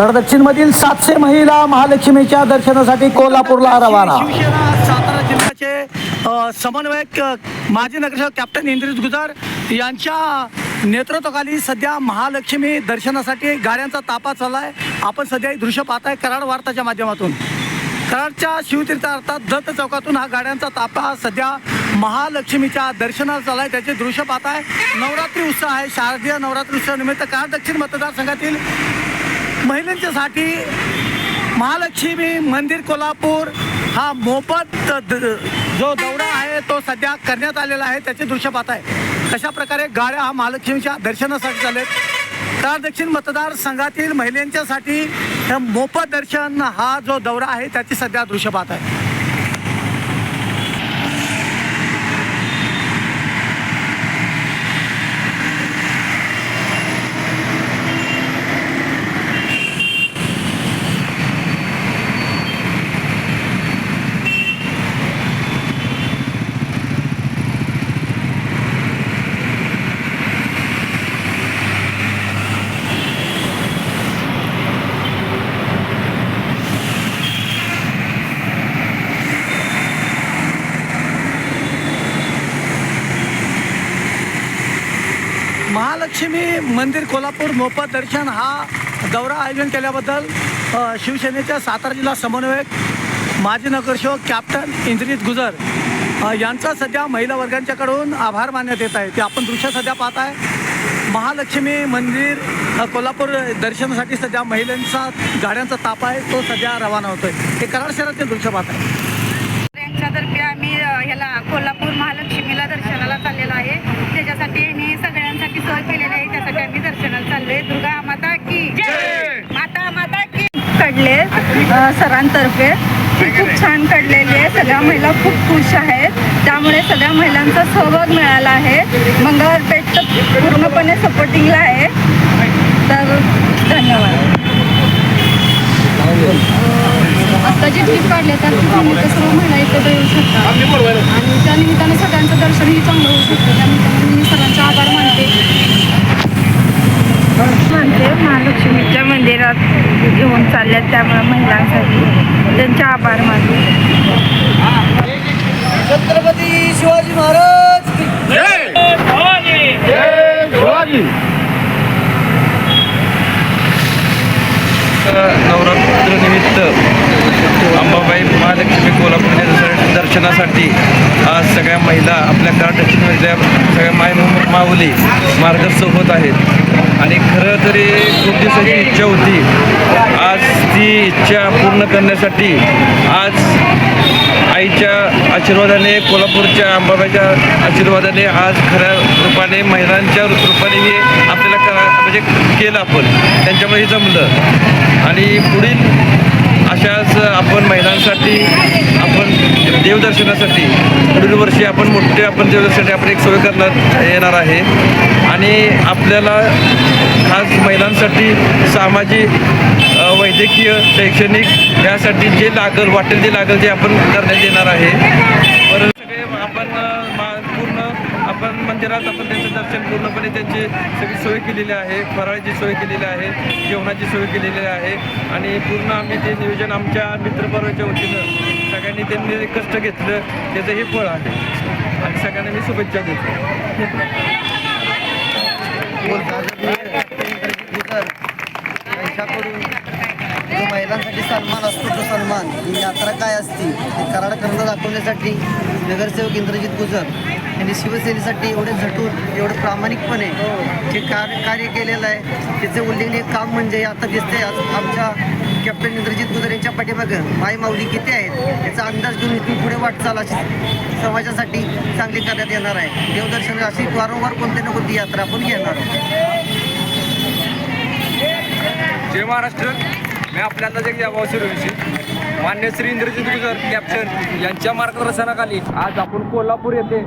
कराड दक्षिण मधील सातशे महिला महालक्ष्मीच्या दर्शनासाठी कोल्हापूरला रवाना. सातारा जिल्ह्याचे समन्वयक माजी नगरसेवक कॅप्टन इंद्रित गुजर यांच्या नेतृत्वाखाली सध्या महालक्ष्मी दर्शनासाठी गाड्यांचा तापा चालला आहे आपण सध्या दृश्य पाहताय कराड वार्ताच्या माध्यमातून. कराडच्या शिवतीर्थ अर्थात दत्त चौकातून हा गाड्यांचा तापा सध्या महालक्ष्मीच्या दर्शनाला चालला आहे त्याचे दृश्य पाहताय. नवरात्री उत्सव आहे. शारदीय नवरात्री उत्सवानिमित्त कराड दक्षिण मतदारसंघातील महिलांच्यासाठी महालक्ष्मी मंदिर कोल्हापूर हा मोफत द- जो दौरा आहे तो सध्या करण्यात आलेला आहे. त्याचे दृश्य पाहत आहे कशा प्रकारे गाड्या हा महालक्ष्मीच्या दर्शनासाठी चालेल तर दक्षिण मतदारसंघातील महिलांच्यासाठी मोफत दर्शन हा जो दौरा आहे त्याची सध्या दृश्य पाहत आहे महालक्ष्मी मंदिर कोल्हापूर मोफत दर्शन हा दौरा आयोजन केल्याबद्दल शिवसेनेच्या सातारा जिल्हा समन्वयक माजी नगरसेवक कॅप्टन इंद्रित गुजर यांचा सध्या महिला वर्गांच्याकडून आभार मानण्यात येत आहे. ते आपण दृश्य सध्या पाहत आहे. महालक्ष्मी मंदिर कोल्हापूर दर्शनासाठी सध्या महिलांचा गाड्यांचा ताप आहे तो सध्या रवाना होतोय. हे कराड शहरातील दृश्य पाहत आहे यांच्यातर्फे आम्ही अ, ह्याला कोल्हापूर महालक्ष्मीला दर्शनाला चाललेलो आहे त्याच्यासाठी मी सगळ्यांसाठी सोय केलेली आहे त्यासाठी आम्ही दर्शनाला चाललोय दुर्गा माता की माता माता की काढले सरांतर्फे. ती खूप छान काढलेली आहे. सगळ्या महिला खूप खुश आहेत. त्यामुळे सगळ्या महिलांचा सहभाग मिळाला आहे. मंगळवारपेठ तर पूर्णपणे सपोर्टिंगला आहे. तर धन्यवाद. आता जी ट्रिप काढली तर निमित्त सर्व महिला एकत्र येऊ शकतात आणि त्या निमित्ताने सगळ्यांचं दर्शनही चांगलं होऊ शकतं. त्या निमित्ताने मी सर्वांचे आभार मानते. म्हणते महालक्ष्मीच्या मंदिरात घेऊन चालल्यात त्यामुळे महिलांसाठी त्यांचे आभार मानते छत्रपती शिवाजी महाराज नवरात्र निमित्त अंबाबाई महालक्ष्मी कोल्हापूर दर्शन- दर्शनासाठी आज सगळ्या महिला आपल्या कराटमधल्या सगळ्या माय माऊली मार्गस्थ होत आहेत. आणि खरं तरी खूप दिवसाची इच्छा होती. आज ती इच्छा पूर्ण करण्यासाठी आज आईच्या आशीर्वादाने कोल्हापूरच्या अंबाबाईच्या आशीर्वादाने आज खऱ्या रूपाने महिलांच्या रूपाने हे आपल्याला करा म्हणजे केलं आपण. त्यांच्यामुळे हे जमलं. आणि पुढील अशाच आपण महिलांसाठी देवदर्शनासाठी पुढील वर्षी आपण मोठे आपण देवदर्शनासाठी आपण एक सोय करण्यात येणार आहे. आणि आपल्याला खास महिलांसाठी सामाजिक वैद्यकीय शैक्षणिक यासाठी जे लागल वाटेल जे लागल ते आपण करण्यात येणार आहे. परत सगळे आपण पूर्ण आपण मंदिरात आपण त्यांचं दर्शन पूर्णपणे त्यांची सगळी सोय केलेली आहे. फराळाची सोय केलेली आहे जेवणाची सोय केलेली आहे. आणि पूर्ण आम्ही ते नियोजन आमच्या मित्रपर्वाच्या वतीनं सगळ्यांनी त्यांनी कष्ट घेतलं त्याचं हे फळ आहे. आणि सगळ्यांना मी शुभेच्छा देतो. जो महिलांसाठी सन्मान असतो तो सन्मान. ही यात्रा काय असती? कराड करणं दाखवण्यासाठी नगरसेवक इंद्रजित गुजर यांनी शिवसेनेसाठी एवढे झटून एवढं प्रामाणिकपणे जे कार्य कार्य केलेलं आहे. त्याचं उल्लेखनीय काम म्हणजे आता दिसते आज आमच्या कॅप्टन इंद्रजित गुजर यांच्या पाठीमागं माय माऊली किती आहेत याचा अंदाज घेऊन इथून पुढे वाटचाल अशी समाजासाठी चांगली करण्यात येणार आहे. देवदर्शन अशी वारंवार कोणती ना कोणती यात्रा आपण घेणार आहोत. जय महाराष्ट्र. मी आपल्याला एक यावं सूर्यवंशी मान्य श्री इंद्रजित गुजर कॅप्टन यांच्या मार्गदर्शनाखाली आज आपण कोल्हापूर येथे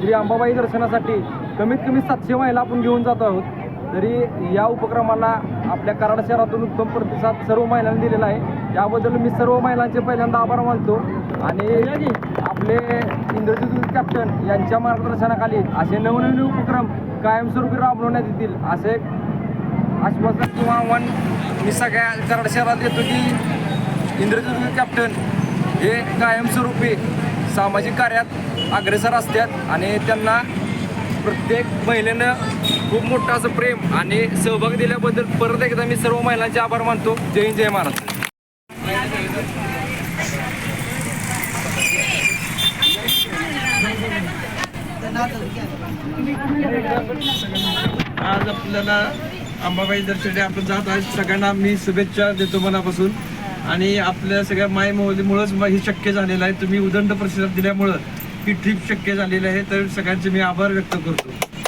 श्री अंबाबाई दर्शनासाठी कमीत कमी सातशे महिला आपण घेऊन जात आहोत. तरी या उपक्रमाला आपल्या कराड शहरातून उत्तम प्रतिसाद सर्व महिलांनी दिलेला आहे याबद्दल मी सर्व महिलांचे पहिल्यांदा आभार मानतो. आणि आपले इंद्रजित कॅप्टन यांच्या मार्गदर्शनाखाली असे नवनवीन उपक्रम कायमस्वरूपी राबवण्यात येतील असे आश्वासन किंवा आव्हान मी सगळ्या कराड शहरात देतो की इंद्रजित कॅप्टन हे कायमस्वरूपी सामाजिक कार्यात अग्रेसर असतात आणि त्यांना प्रत्येक महिलेनं खूप मोठं असं प्रेम आणि सहभाग दिल्याबद्दल परत एकदा मी सर्व महिलांचे आभार मानतो. जय हिंद जय महाराज आज आपल्याला अंबाबाई दर्शनासाठी आपण जात आहे. सगळ्यांना मी शुभेच्छा देतो मनापासून. आणि आपल्या सगळ्या माय मोहलीमुळेच हे शक्य झालेलं आहे. तुम्ही उदंड प्रतिसाद दिल्यामुळं ही ट्रिप शक्य झालेली आहे तर सगळ्यांचे मी आभार व्यक्त करतो.